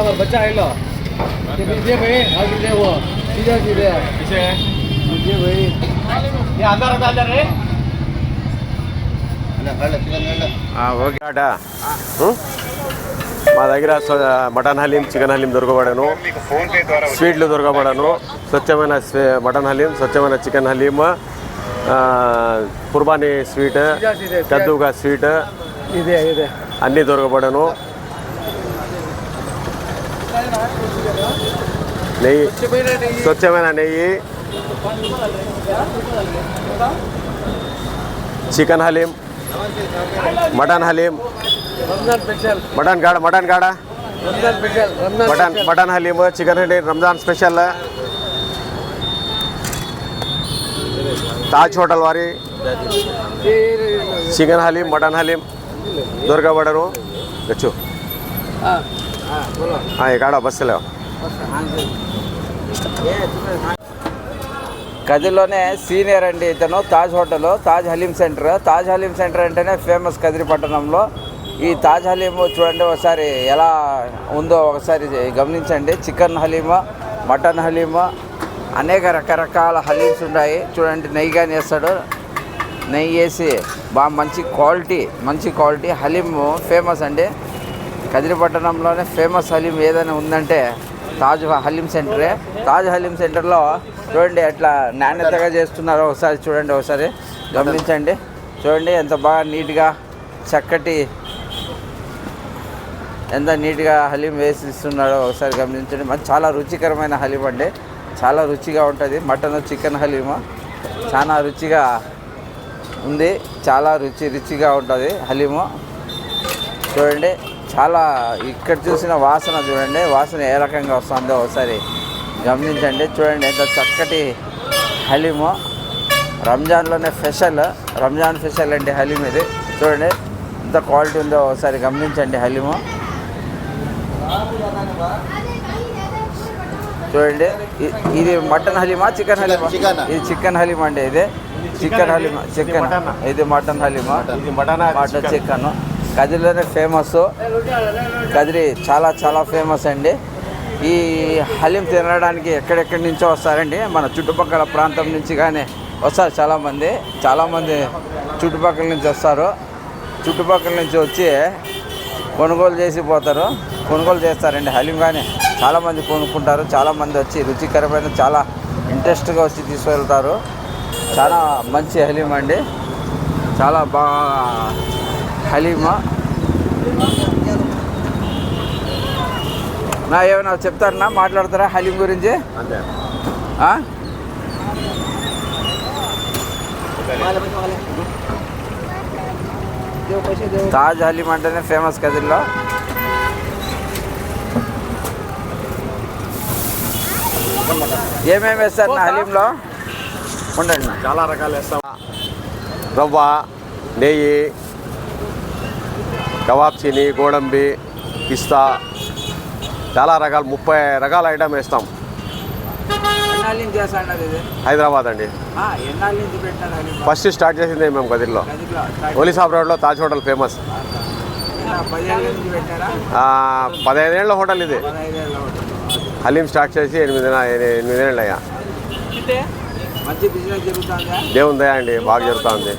क्या बार बच्चा है लो ये दीजिए भाई हाँ दीजिए वो सीधा सीधे किसे दीजिए भाई ये अंदर रखा अंदर रे ఓకే ఆట ఉం? మా దగ్గర స్వ- మటన్ హలీం చికెన్ హలీం దొరకబడను స్వీట్లు దొరకబడను స్వచ్ఛమైన స్వీ- మటన్ హలీం స్వచ్ఛమైన చికెన్ హలీం ఆ, కుర్బానీ స్వీట్ కద్దుగా స్వీట్ इधे इधे అన్నీ దొరకబడను నెయ్యి. స్వచ్ఛమైన నెయ్యి. Chicken haleem. Mutton haleem. Mutton గాడ మటన్ గాడ mutton mutton haleem chicken haleem Ramzan special. Taj hotel వారి. Chicken haleem mutton haleem. Durga బడరు હા એ કાઢો બસ కదిలోనే సీనియర్ అండి ఇతను Taj hotel Taj haleem centre. Taj haleem centre అంటేనే ఫేమస్ కదిరి పట్టణంలో. ఈ తాజ్ హలీం చూడండి ఒకసారి ఎలా ఉందో ఒకసారి గమనించండి. చికెన్ హలీమా మటన్ హలీమ అనేక రకరకాల హలీమ్స్ ఉన్నాయి. చూడండి నెయ్యి కానీ వేస్తాడు. నెయ్యి వేసి బాగా మంచి క్వాలిటీ మంచి క్వాలిటీ హలీము ఫేమస్ అండి. కదిరి పట్టణంలోనే ఫేమస్ హలీం ఏదైనా ఉందంటే తాజ్ హలీం సెంటరే. తాజ్ హలీం సెంటర్లో చూడండి ఎట్లా నాణ్యతగా చేస్తున్నారో ఒకసారి చూడండి ఒకసారి గమనించండి. చూడండి ఎంత బాగా నీట్గా చక్కటి ఎంత నీట్గా హలీం వేసి ఇస్తున్నాడో ఒకసారి గమనించండి. మరి చాలా రుచికరమైన హలీం అండి. చాలా రుచిగా ఉంటుంది. మటన్ చికెన్ హలీము చాలా రుచిగా ఉంది. చాలా రుచి రుచిగా ఉంటుంది హలీము. చూడండి. చాలా ఇక్కడ చూసిన వాసన చూడండి వాసన ఏ రకంగా వస్తుందో ఒకసారి గమనించండి. చూడండి ఎంత చక్కటి హలీము. రంజాన్లోనే స్పెషల్ రంజాన్ స్పెషల్ అండి హలీం ఇది. చూడండి ఎంత క్వాలిటీ ఉందో ఒకసారి గమనించండి హలీము. చూడండి ఇది మటన్ హలీమా చికెన్ హలీమా? చికెన్. ఇది చికెన్ హలీమా అండి ఇది. చికెన్ హలీమా చికెన్. ఇది మటన్. హలీమా. మటన్. చికెన్. కదిరిలోనే ఫేమస్ కదిరి చాలా చాలా ఫేమస్ అండి. ఈ హలీం తినడానికి ఎక్కడెక్కడి నుంచో వస్తారండి. మన చుట్టుపక్కల ప్రాంతం నుంచి కానీ వస్తారు చాలామంది. చాలామంది చుట్టుపక్కల నుంచి వస్తారు. చుట్టుపక్కల నుంచి వచ్చి కొనుగోలు చేసి పోతారు. కొనుగోలు చేస్తారండి హలీం కానీ చాలామంది కొనుక్కుంటారు. చాలామంది వచ్చి రుచికరమైన చాలా ఇంట్రెస్ట్గా వచ్చి తీసుకెళ్తారు. చాలా మంచి హలీం అండి. చాలా బాగా హలీమా? నా ఏమైనా చెప్తారన్నా? మాట్లాడతారా హలీం గురించి? తాజ్ హలీం అంటేనే ఫేమస్ కదిల్లో. ఏమేమి వేస్తారు నా హలీంలో? ఉండండి. చాలా రకాలు వేస్తాం. రవ్వ నెయ్యి కబాబ్ చీని గోడంబి పిస్తా చాలా రకాలు ముప్పై రకాల ఐటమ్ వేస్తాం. హైదరాబాద్ అండి. ఫస్ట్ స్టార్ట్ చేసింది మేము కదిరిలో స్టార్ట్ ఒలిసాబ్ రోడ్లో తాజ్ హోటల్ ఫేమస్. పదహైదేళ్ళ హోటల్ ఇది. హలీం స్టార్ట్ చేసి ఎనిమిది ఎనిమిదేళ్ళు అయ్యా మంచి బిజినెస్ జరుగుతుందా? దేవుని దయా అండి బాగా జరుగుతుంది.